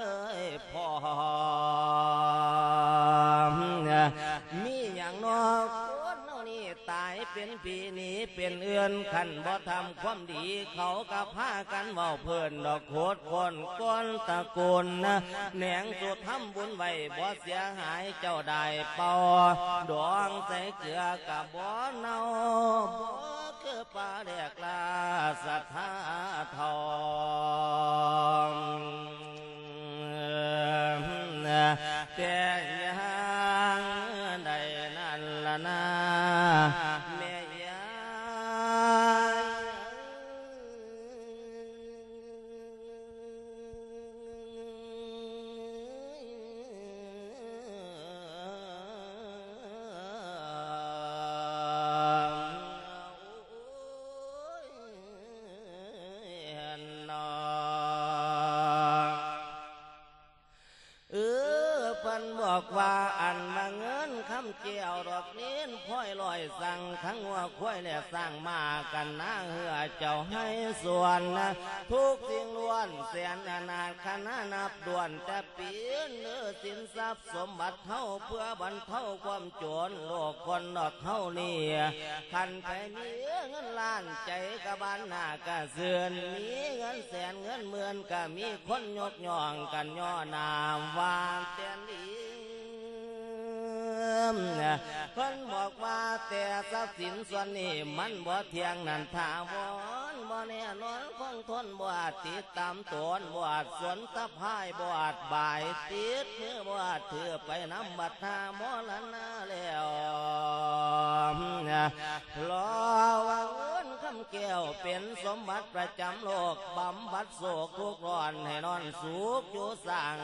เอ้ยพอมีอย่างนอกคนเฮานี่ตายเป็นปีนี้เป็นเอือนขันบ่ทำความดีเขาก็พากันเว้าเพิ่อนดอกโคตรคนก้อนตะโกนนะแหนงสุดทำบุญไว้บ่เสียหายเจ้าได้เป่าดองใส่เกลือกับบ่เน่าบ่คือปลาแดกลาสัทธาทอง แต่ยังใดนั่นล พิ่นบอกว่าอันมาเงินคำเจียวดอกเน้นพ้อยลอยสั่งทั้งว่าควายและสร้างมากันนะเหือเจ้าให้ส่วนนะทุกสิ่งล้วนแสนอนาถคณะนับด่วนแต่เปลี่ยนเนื้อสินทรัพย์สมบัติเท่าเพื่อบรรเทาความจนโลกคนดอกเท่านี่คันไปมีเงินล้านใจกะบานหน้ากะเสือนมีเงินแสนเงินหมื่นกะมีคนยกย่องกันย่อนามวางเตียนดี เพิ่นบอกว่าแต่ทรัพย์สินส่วนนี้มันบ่เที่ยงนั่นถาวรบ่แน่นอนคงทนบ่อาจติดตามตนบ่อาจสนตะพายบ่อาจบ่ายติดมือบ่อาจถือไปน้ำบัดหามรณะแล้วรอว่าเงินคำแก้วเป็นสมบัติประจำโลกบำบัดโศกทุกข์ร้อนให้นอนสุขอยู่สร้าง